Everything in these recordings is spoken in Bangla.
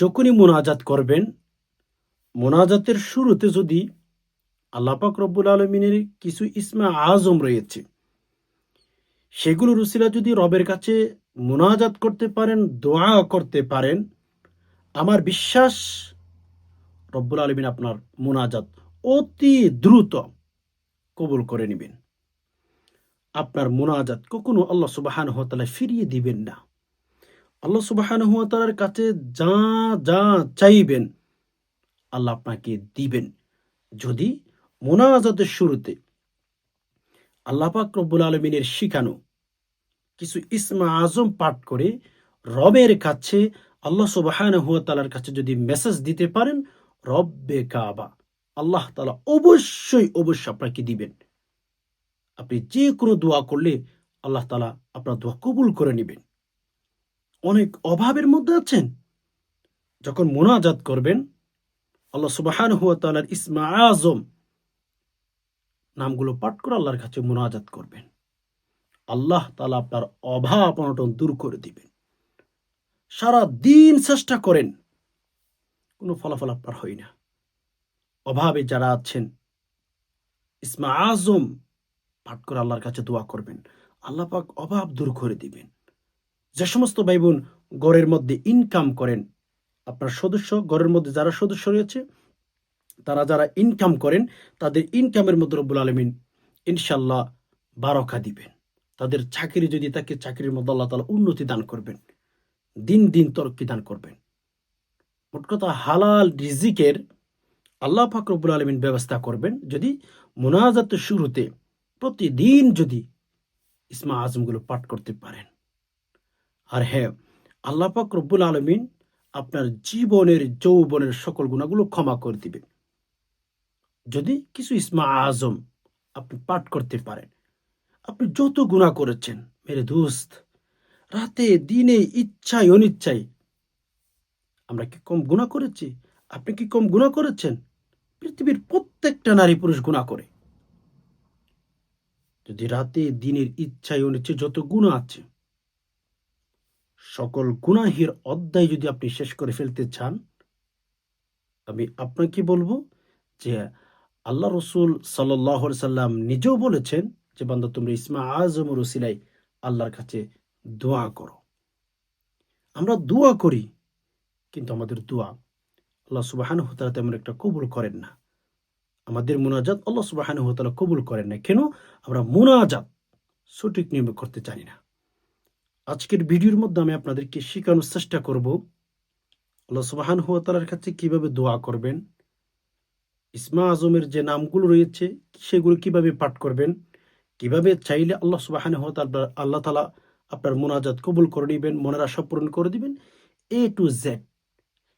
যখনই মোনাজাত করবেন, মোনাজাতের শুরুতে যদি আল্লাপাক রব্বুল আলমিনের কিছু ইসমা আজম রয়েছে, সেগুলো রুসিলা যদি রবের কাছে মোনাজাত করতে পারেন, দোয়া করতে পারেন, আমার বিশ্বাস রব্বুল আলমিন আপনার মোনাজাত অতি দ্রুত কবুল করে নেবেন। আপনার মোনাজাত কখনো আল্লাহ সুবাহান হতালা ফিরিয়ে দিবেন না। আল্লাহ হতালার কাছে যা যা চাইবেন, আল্লাহ আপনাকে দিবেন। যদি মোনাজাতের শুরুতে আল্লাহ পাক রব্বুল আলমিনের শিখানো কিছু ইসমা আজম পাঠ করে রবের কাছে, আল্লাহ হুয়াতালার কাছে যদি মেসেজ দিতে পারেন, রব্বে কাবা, আল্লাহ তালা অবশ্যই অবশ্যই আপনাকে দিবেন। আপনি যে কোনো দোয়া করলে আল্লাহ তালা আপনার দোয়া কবুল করে নেবেন। অনেক অভাবের মধ্যে আছেন। যখন মোনাজাত করবেন, আল্লাহ সুবাহান হুয়া তালার ইসমা আজম নামগুলো পাঠ করে আল্লাহর কাছে মোনাজাত করবেন। আল্লাহ তালা আপনার অভাব অনটন দূর করে দিবেন। সারা দিন চেষ্টা করেন, কোনো ফলাফল আপনার হয় না। অভাবে যারা আছেন, ইসমা আজম পাঠ করে আল্লাহর কাছে দোয়া করবেন। আল্লাহ পাক অভাব দূর করে দিবেন। যে সমস্ত ভাই বোন গড়ের মধ্যে ইনকাম করেন, আপনার সদস্য গড়ের মধ্যে যারা সদস্য রয়েছে, তারা যারা ইনকাম করেন, তাদের ইনকামের মধ্যে রব্বুল আলমিন ইনশাল্লাহ বারকা দিবেন। তাদের চাকরি যদি তাকে চাকরির মধ্যে আল্লাহ তালা উন্নতি দান করবেন, দিন দিন তরক্কি দান করবেন। মোট কথা হালাল রিজিকের আল্লাহ পাক রব্বুল আলমিন ব্যবস্থা করবেন, যদি মোনাজাতের শুরুতে প্রতিদিন যদি ইসমা আজমগুলো পাঠ করতে পারেন। আর হ্যাঁ আল্লাহ পাক রব্বুল আলমিন আপনার জীবনের, যৌবনের সকল গুণাগুলো ক্ষমা করে দিবে যদি কিছু ইসমা আজম আপনি পাঠ করতে পারেন, আপনি যত গুণা করেছেন, মেরে দোস্ত, রাতে, দিনে, ইচ্ছায়, অনিচ্ছায়, আমরা কি কম গুণা করেছি? আপনি কি কম গুণা করেছেন? পৃথিবীর প্রত্যেকটা নারী পুরুষ গুণা করে। যদি রাতে, দিনের ইচ্ছায়, অনিচ্ছায় যত গুণা আছে সকল গুনাহের অধ্যায় যদি আপনি শেষ করে ফেলতে চান, আমি আপনাকে বলব যে আল্লাহ রসুল সাল্লাহ সাল্লাম নিজেও বলেছেন যে, বান্দা, তোমরা ইসমা আজম রসিলাই আল্লাহর কাছে দোয়া করো। আমরা দোয়া করি, কিন্তু আমাদের দোয়া আল্লাহ সুবাহান হতালা তেমন একটা কবুল করেন না। আমাদের মোনাজাত আল্লাহ সুবাহান হতালা কবুল করেন না। কেন? আমরা মোনাজাত সঠিক নিয়মে করতে জানি না। আজকের ভিডিওর মধ্যে আমি আপনাদেরকে শেখানোর চেষ্টা করব আল্লাহ সুবাহান হতালার কাছে কীভাবে দোয়া করবেন, ইসমা আজমের যে নামগুলো রয়েছে সেগুলো কীভাবে পাঠ করবেন, কীভাবে চাইলে আল্লাহ সুবাহান আল্লাহ তালা আপনার মোনাজাত কবুল করে নেবেন, মনের আশা পূরণ করে দিবেন এ টু জেড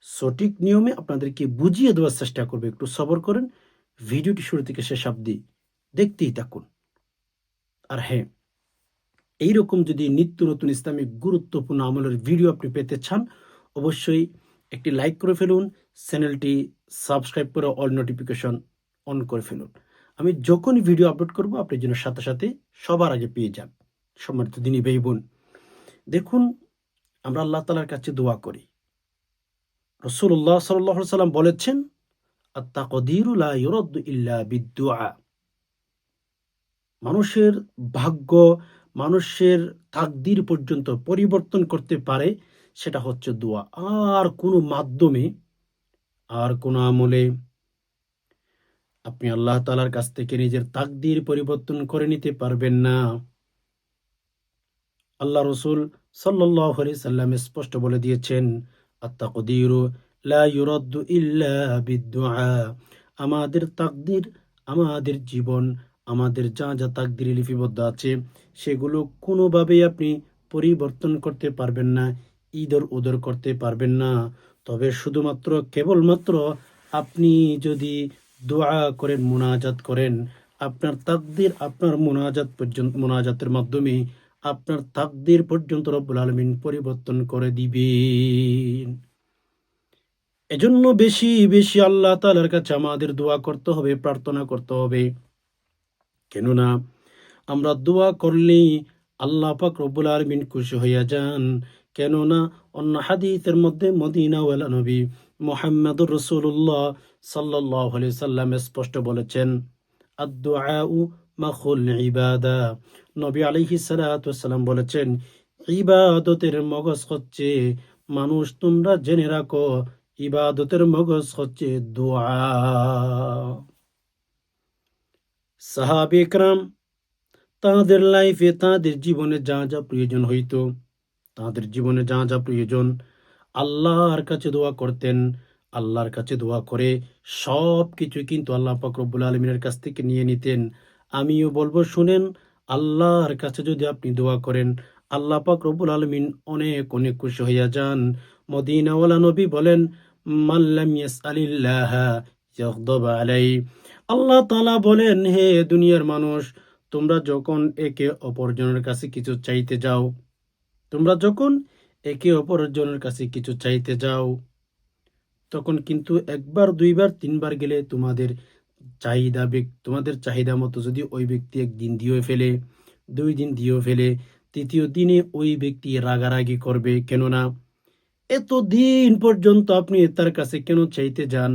সঠিক নিয়মে আপনাদেরকে বুঝিয়ে দেওয়ার চেষ্টা করবে, একটু সবর করেন, ভিডিওটি শুরু থেকে শেষ অব্দি দেখতেই থাকুন। আর হ্যাঁ এইরকম যদি নিত্য নতুন ইসলামিক গুরুত্বপূর্ণ আমলের ভিডিও আপনি পেতে চান, অবশ্যই একটি লাইক করে ফেলুন, চ্যানেলটি সাবস্ক্রাইব করে অল নোটিফিকেশন অন করে ফেলুন। আমি যখনই ভিডিও আপলোড করব, আপনি যেন সাথে সাথে সবার আগে পেয়ে যান। সম্মানিত দিনী ভাই বোন, দেখুন, আমরা আল্লাহ তালার কাছে দোয়া করি। রসুল্লাহ সাল্লাহ সাল্লাম বলেছেন আত্মা কদিরুল্লাহ ইল্লা বিদুয়া মানুষের ভাগ্য মানুষের তাকদির পর্যন্ত পরিবর্তন করতে পারে, সেটা হচ্ছে দোয়া। আর কোনো মাধ্যমে, আর কোনো আমলে আপনি আল্লাহ তালার কাছ থেকে নিজের তাকদির পরিবর্তন করে নিতে পারবেন না। আল্লাহ রসুল সাল্লাহ সাল্লাম স্পষ্ট বলে দিয়েছেন আত্মাকদিরু ইল্লা বিদ্দুআ। আমাদের তাকদির, আমাদের জীবন আমাদের যা যা তাকদির লিপিবদ্ধ আছে, সেগুলো কোনোভাবেই আপনি পরিবর্তন করতে পারবেন না ইদর উদর করতে পারবেন না। তবে শুধুমাত্র, কেবলমাত্র আপনি যদি দোয়া করেন, মোনাজাত করেন, আপনার তাকদির, আপনার মোনাজাত পর্যন্ত, মোনাজাতের মাধ্যমে আপনার তাকদির পর্যন্ত রব্বুল আলমিন পরিবর্তন করে দিবেন। এজন্য বেশি বেশি আল্লাহ তালার কাছে আমাদের দোয়া করতে হবে, প্রার্থনা করতে হবে। কেননা আমরা দোয়া করলেই আল্লাহ পাক রব্বুল আলমিন খুশি হইয়া যান। কেননা অন্য হাদিসের মধ্যে মদিনাওয়ালা নবী মোহাম্মদুর রসুল্লাহ সাল্লাহ সাল্লাম স্পষ্ট বলেছেন ইবাদা। নবী আলাইহি সালাম বলেছেন, ইবাদতের মগজ হচ্ছে মানুষ, তোমরা জেনে রাখো, ইবাদতের মগজ হচ্ছে দোয়া। সাহাবে একরাম তাঁদের লাইফে তাঁদের জীবনে যা যা প্রয়োজন হইতো তাঁদের জীবনে যা যা প্রয়োজন, আল্লাহর কাছে দোয়া করতেন। আল্লাহর কাছে দোয়া করে সব কিছু কিন্তু আল্লাহ পাক রব্বুল আলমিনের কাছ থেকে নিয়ে নিতেন। আমিও বলব, শুনেন, আল্লাহর কাছে যদি আপনি দোয়া করেন, আল্লাহ পাক আলমিন অনেক অনেক খুশি হইয়া যান। মদিনাওয়ালা নবী বলেন মাল্লাম ইয়াসআলিল্লাহ ইয়াগদাব আলাই। আল্লাহ তালা বলেন, হে দুনিয়ার মানুষ, তোমরা যখন একে অপরজনের কাছে কিছু চাইতে যাও, তোমরা যখন একে অপরজনের কাছে কিছু চাইতে যাও, তখন কিন্তু একবার, দুইবার, তিনবার গেলে তোমাদের চাহিদা তোমাদের চাহিদা মতো যদি ওই ব্যক্তি একদিন দিয়েও ফেলে, দুই দিন দিয়েও ফেলে, তৃতীয় দিনে ওই ব্যক্তি রাগারাগি করবে। কেননা এতদিন পর্যন্ত আপনি তার কাছে কেন চাইতে যান?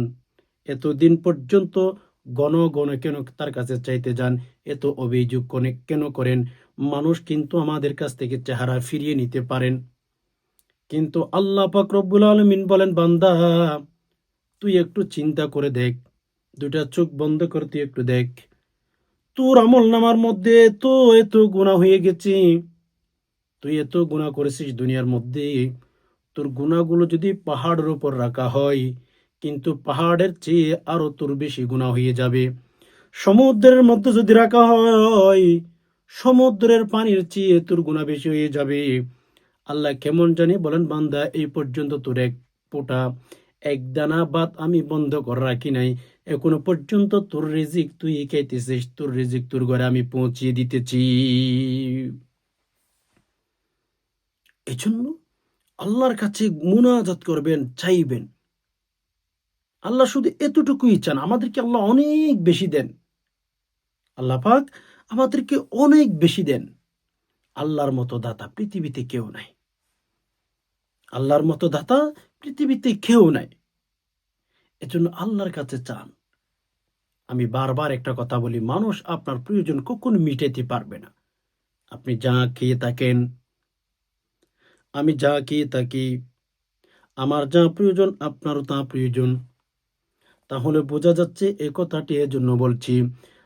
এতদিন পর্যন্ত গণ গণ কেন তার কাছে চাইতে যান? এত অভিযোগ কোনে- কেন করেন? মানুষ কিন্তু আমাদের কাছ থেকে চেহারা ফিরিয়ে নিতে পারেন। কিন্তু আল্লাহ রব্বুল আলমিন বলেন, বান্দা, তুই একটু চিন্তা করে দেখ। দুটা চোখ বন্ধ করে তুই একটু দেখ। তোর আমল নামার মধ্যে এত এত গুণা হয়ে গেছি। তুই এত গুণা করেছিস দুনিয়ার মধ্যে। তোর গুণাগুলো যদি পাহাড়ের উপর রাখা হয় কিন্তু পাহাড়ের চেয়ে আরও তোর বেশি গুণা হয়ে যাবে। সমুদ্রের মধ্যে যদি রাখা হয়, সমুদ্রের পানির চেয়ে তোর গুণা বেশি হয়ে যাবে। আল্লাহ কেমন জানি? বলেন, বান্দা, এই পর্যন্ত তোর এক পোটা এক দানা বাত আমি বন্ধ করে রাখি নাই। এখনও পর্যন্ত তোর রেজিক তুই খাইতেছিস তোর রেজিক তোর ঘরে আমি পৌঁছিয়ে দিতেছি। এজন্য আল্লাহর কাছে মুনাজাত করবেন, চাইবেন। আল্লাহ শুধু এতটুকুই চান, আমাদেরকে আল্লাহ অনেক বেশি দেন। আল্লাহ পাক আমাদেরকে অনেক বেশি দেন। আল্লাহর মতো দাতা পৃথিবীতে কেউ নাই। আল্লাহর মতো দাতা পৃথিবীতে কেউ নাই। এজন্য আল্লাহর কাছে চান। আমি বারবার একটা কথা বলি, মানুষ আপনার প্রয়োজন কখনো মিটাইতে পারবে না। আপনি যা খেয়ে থাকেন, আমি যা খেয়ে থাকি, আমার যা প্রয়োজন আপনারও তা প্রয়োজন। তাহলে বোঝা যাচ্ছে এ কথাটি এজন্য বলছি,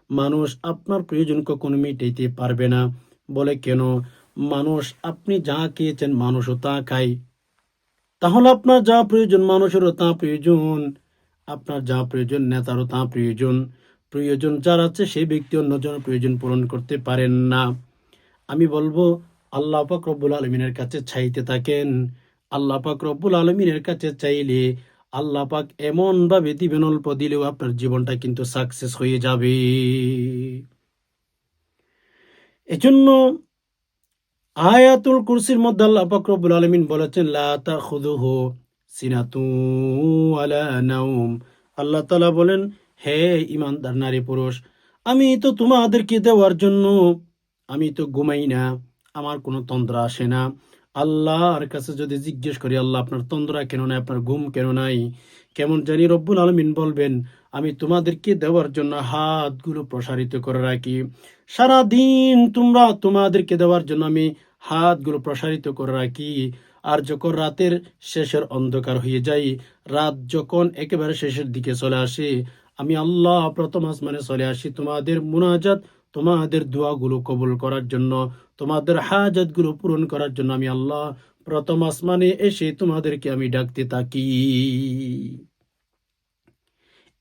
মানুষ আপনার প্রয়োজন কখনো মিটাইতে পারবে না। বলে কেন? মানুষ আপনি যা খেয়েছেন মানুষও তা খায়। তাহলে আপনার যা প্রয়োজন মানুষেরও তা প্রয়োজন, আপনার যা প্রয়োজন নেতারও তা প্রয়োজন। প্রয়োজন যার আছে সেই ব্যক্তি অন্যজনের প্রয়োজন পূরণ করতে পারেন না। আমি বলব, আল্লাহ পাক রব্বুল আলমিনের কাছে চাইতে থাকেন। আল্লাহ পাক রব্বুল আলমিনের কাছে চাইলে আল্লাহ পাক এমন ভাবে দিবেন অল্প দিলেও আপনার জীবনটা কিন্তু সাকসেস হয়ে যাবে। এজন্য আয়াতুল কুরসির মধ্যে আল্লাহ পাক রব্বুল আলামিন বলেছেন, লা তাখুযুহু সিনাতু ওয়ালা নাওম। আল্লাহ তাআলা বলেন, হে ইমানদার নারী পুরুষ, আমি তো তোমাদেরকে দেওয়ার জন্য, আমি তো ঘুমাই না, আমার কোনো তন্দ্রা আসে না। আল্লাহর কাছে যদি জিজ্ঞেস করি, আল্লাহ, আপনার তন্দ্রা কেন নাই? আপনার ঘুম কেন নাই? কেমন জানি রব্বুল আলমিন বলবেন, আমি তোমাদেরকে দেওয়ার জন্য হাতগুলো প্রসারিত করে রাখি। সারা দিন তোমরা তোমাদেরকে দেওয়ার জন্য আমি হাতগুলো প্রসারিত করে রাখি। আর যখন রাতের শেষের অন্ধকার হয়ে যায়, রাত যখন একেবারে শেষের দিকে চলে আসে, আমি আল্লাহ প্রথম আসমানে চলে আসি তোমাদের মুনাজাত, তোমাদের দোয়াগুলো কবুল করার জন্য। তোমাদের হাজাতগুলো পূরণ করার জন্য আমি আল্লাহ প্রথম আসমানে এসে তোমাদেরকে আমি ডাকতে থাকি।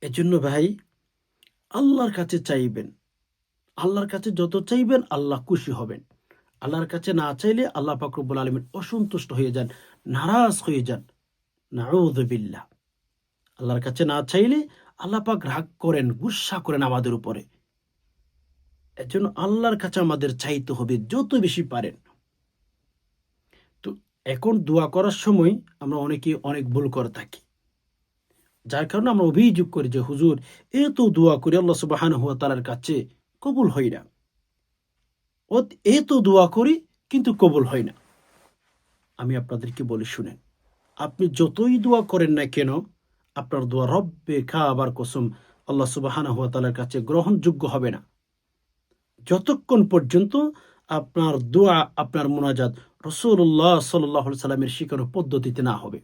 এজন্য ভাই, আল্লাহর কাছে চাইবেন। আল্লাহর কাছে যত চাইবেন আল্লাহ খুশি হবেন। আল্লাহর কাছে না চাইলে আল্লাহ ফাকরুবুল আলমিন অসন্তুষ্ট হয়ে যান, নারাজ হয়ে যান। নাউদবিল্লাহ আল্লাহর কাছে না চাইলে আল্লাহ পাক রাগ করেন, গুসা করেন আমাদের উপরে। এর জন্য আল্লাহর কাছে আমাদের চাইতে হবে যত বেশি পারেন। তো এখন দোয়া করার সময় আমরা অনেকে অনেক ভুল করে থাকি। যার কারণে আমরা অভিযোগ করি যে, হুজুর, এত দোয়া করি আল্লাহ সুবাহান হুয়া তালার কাছে কবুল হয় না। ও এ তো দোয়া করি কিন্তু কবুল হয় না। আমি আপনাদেরকে বলি, শুনেন, আপনি যতই দোয়া করেন না কেন, আপনার দোয়া রব্বে খা আবার কসম আল্লাহ সুবাহানা হুয়া তালার কাছে গ্রহণযোগ্য হবে না। যতক্ষণ পর্যন্ত আপনার দোয়া, আপনার মোনাজাত রসুল্লাহ সাল্লাহ সাল্লামের শিখানো পদ্ধতিতে না হবে।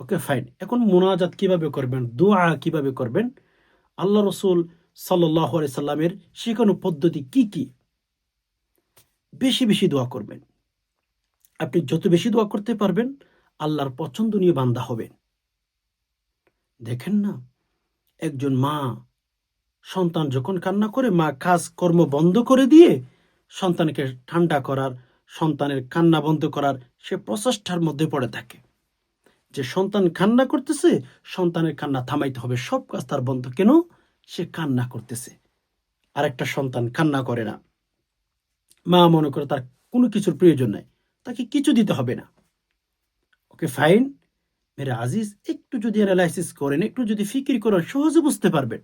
Okay, fine. এখন মোনাজাত কীভাবে করবেন, দোয়া কীভাবে করবেন, আল্লাহ রসুল সাল্লাহ সাল্লামের শিখানো পদ্ধতি কি কি? বেশি বেশি দোয়া করবেন। আপনি যত বেশি দোয়া করতে পারবেন, আল্লাহর পছন্দনীয় বান্দা হবেন। দেখেন না, একজন মা সন্তান যখন কান্না করে, মা কাজ কর্ম বন্ধ করে দিয়ে সন্তানকে ঠান্ডা করার, সন্তানের কান্না বন্ধ করার সে প্রচেষ্টার মধ্যে পড়ে থাকে। যে সন্তান কান্না করতেছে, সন্তানের কান্না থামাইতে হবে। সব কাজ তার বন্ধ। কেন? সে কান্না করতেছে। আর একটা সন্তান কান্না করে না। মা মনে করে তার কোনো কিছুর প্রয়োজন নাই। তাকে কিছু দিতে হবে না। ওকে ফাইন মেরে আজিজ, একটু যদি অ্যানালাইসিস করেন, একটু যদি ফিকির করেন, সহজে বুঝতে পারবেন।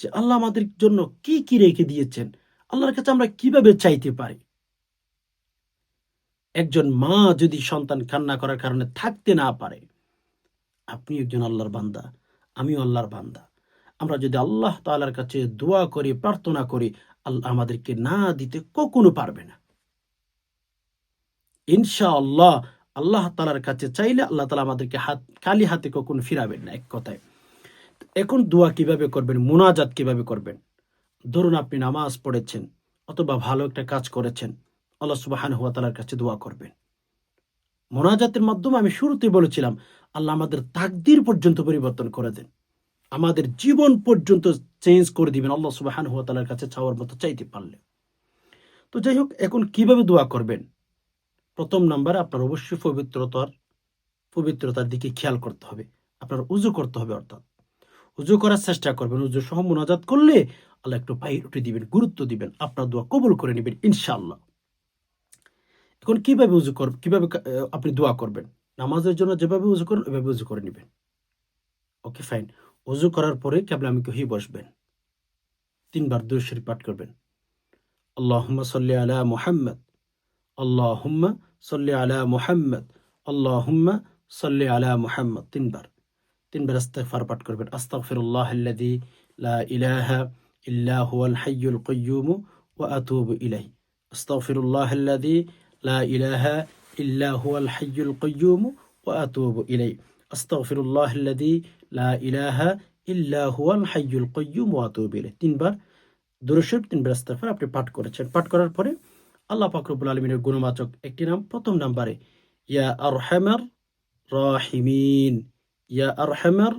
যে আল্লাহ আমাদের জন্য কি কি রেখে দিয়েছেন? আল্লাহর কাছে আমরা কীভাবে চাইতে পারি? একজন মা যদি সন্তান কান্না করার কারণে থাকতে না পারে, আপনি একজন আল্লাহর বান্দা, আমিও আল্লাহর বান্দা। আমরা যদি আল্লাহ তালার কাছে দোয়া করি, প্রার্থনা করি, আল্লাহ আমাদেরকে না দিতে কখনো পারবে না। ইনশা আল্লাহ আল্লাহ তালার কাছে চাইলে আল্লাহ তালা আমাদেরকে হাত খালি হাতে কখনো ফিরাবেন না, এক কথায়। এখন দোয়া কীভাবে করবেন? মোনাজাত কীভাবে করবেন? ধরুন আপনি নামাজ পড়েছেন অথবা ভালো একটা কাজ করেছেন, আল্লাহ সুবাহান হুয়া তালার কাছে দোয়া করবেন। মোনাজাতের মাধ্যমে আমি শুরুতে বলেছিলাম, আল্লাহ আমাদের তাকদির পর্যন্ত পরিবর্তন করে দেন। আমাদের জীবন পর্যন্ত চেঞ্জ করে দিবেন আল্লাহ সুবাহান হুয়া তালার কাছে চাওয়ার মতো চাইতে পারলে। তো যাই হোক, এখন কীভাবে দোয়া করবেন? প্রথম নাম্বারে, আপনার অবশ্যই পবিত্রতার পবিত্রতার দিকে খেয়াল করতে হবে। আপনার উজু করতে হবে, অর্থাৎ। উজু করার চেষ্টা করবেন উজু সহ মোনাজাত করলে আল্লাহ একটু উঠে দিবেন, গুরুত্ব দিবেন। আপনার দোয়া কবুল করে নেবেন, ইনশাআল্লাহ। এখন কীভাবে উজু কর কীভাবে আপনি দোয়া করবেন? নামাজের জন্য যেভাবে উজু করেন, ওইভাবে উজু করে নেবেন। Okay, fine. উজু করার পরে কেবল আমি কহি বসবেন। তিনবার দুই শরীফ পাঠ করবেন। আল্লাহ সাল্লি আলা মুহাম্মদ। আল্লাহুম্মা সাল্লি আলা মুহাম্মদ। আল্লাহুম্মা সাল্লি আলা মোহাম্মদ। তিনবার। তিনবার ইস্তেগফার পাঠ করবেন। আস্তাগফিরুল্লাহ আল্লাযী লা ইলাহা ইল্লা হুয়াল হাইয়ুল কাইয়্যুম ওয়া আতুবু ইলাইহি। আস্তাগফিরুল্লাহ আল্লাযী লা ইলাহা ইল্লা হুয়াল হাইয়ুল কাইয়্যুম ওয়া আতুবু ইলাইহি। আস্তাগফিরুল্লাহ আল্লাযী লা ইলাহা ইল্লা হুয়াল হাইয়ুল কাইয়্যুম ওয়া আতুবু তিনবার দুরূদ তিনবার ইস্তেগফার আপনি পাঠ করেছেন। পাঠ করার পরে আল্লাহ পাকরবুল আলমিনের গুণবাচক একটি নাম, প্রথম নাম্বারে, ইয়া আর রাহিমিন। ইয়া আর হেমার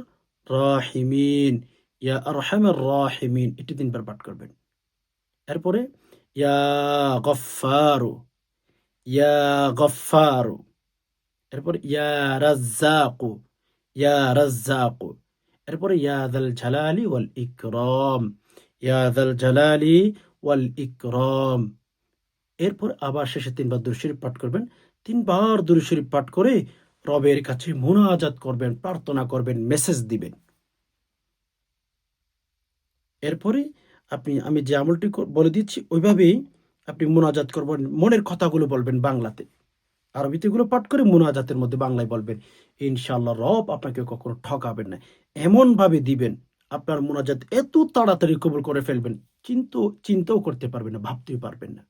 রাহিমিন ইয়া আর হেমার রাহিমিন এটি তিনবার পাঠ করবেন। এরপরে ইয়া গফারু ইয়া গফারু এরপর ইয়া রাজ্জাকু ইয়া রাজ্জাকু এরপরে ইয়া দাল জালালি ওয়াল ইকরাম ইয়া দাল জালালি ওয়াল ইকরাম এরপর আবার শেষে তিনবার দুরশরীফ পাঠ করবেন। তিনবার দুরশরীফ পাঠ করে রবের কাছে মোনাজাত করবেন, প্রার্থনা করবেন, মেসেজ দিবেন। এরপরে আপনি, আমি যে আমলটি বলে দিচ্ছি, ওইভাবেই আপনি মোনাজাত করবেন। মনের কথাগুলো বলবেন বাংলাতে। আরবিতে গুলো পাঠ করে মোনাজাতের মধ্যে বাংলায় বলবেন ইনশাল্লাহ রব আপনাকে কখনো ঠকাবেন না। এমনভাবে দিবেন, আপনার মোনাজাত এত তাড়াতাড়ি কবুল করে ফেলবেন, কিন্তু চিন্তাও করতে পারবেন না, ভাবতেও পারবেন না।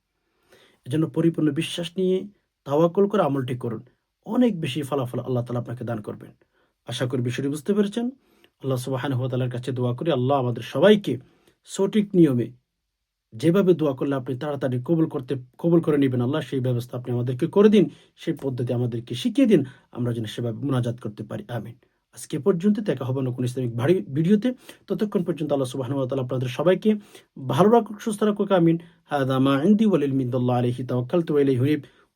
এজন্য পরিপূর্ণ বিশ্বাস নিয়ে তাওয়াকল করে আমলটি করুন। অনেক বেশি ফলাফল আল্লাহ তালা আপনাকে দান করবেন। আশা করি বিষয়টি বুঝতে পেরেছেন। আল্লাহ সুবাহান তালার কাছে দোয়া করি, আল্লাহ আমাদের সবাইকে সঠিক নিয়মে যেভাবে দোয়া করলে আপনি তাড়াতাড়ি কবুল করতে, কবুল করে নেবেন আল্লাহ, সেই ব্যবস্থা আপনি আমাদেরকে করে দিন, সেই পদ্ধতি আমাদেরকে শিখিয়ে দিন, আমরা যেন সেভাবে মোনাজাত করতে পারি। আমিন। আজকে পর্যন্ত দেখা হবে নতুন ইসলামিক ভারী, ভিডিওতে। ততক্ষণ পর্যন্ত আল্লাহ সুবাহ আপনাদের সবাইকে ভালো রাখুক, সুস্থ রাখুক, আমিন। হাদামা ইন্দি ওয়ালিল মিন্দুল্লাহ আলহি আসসালামু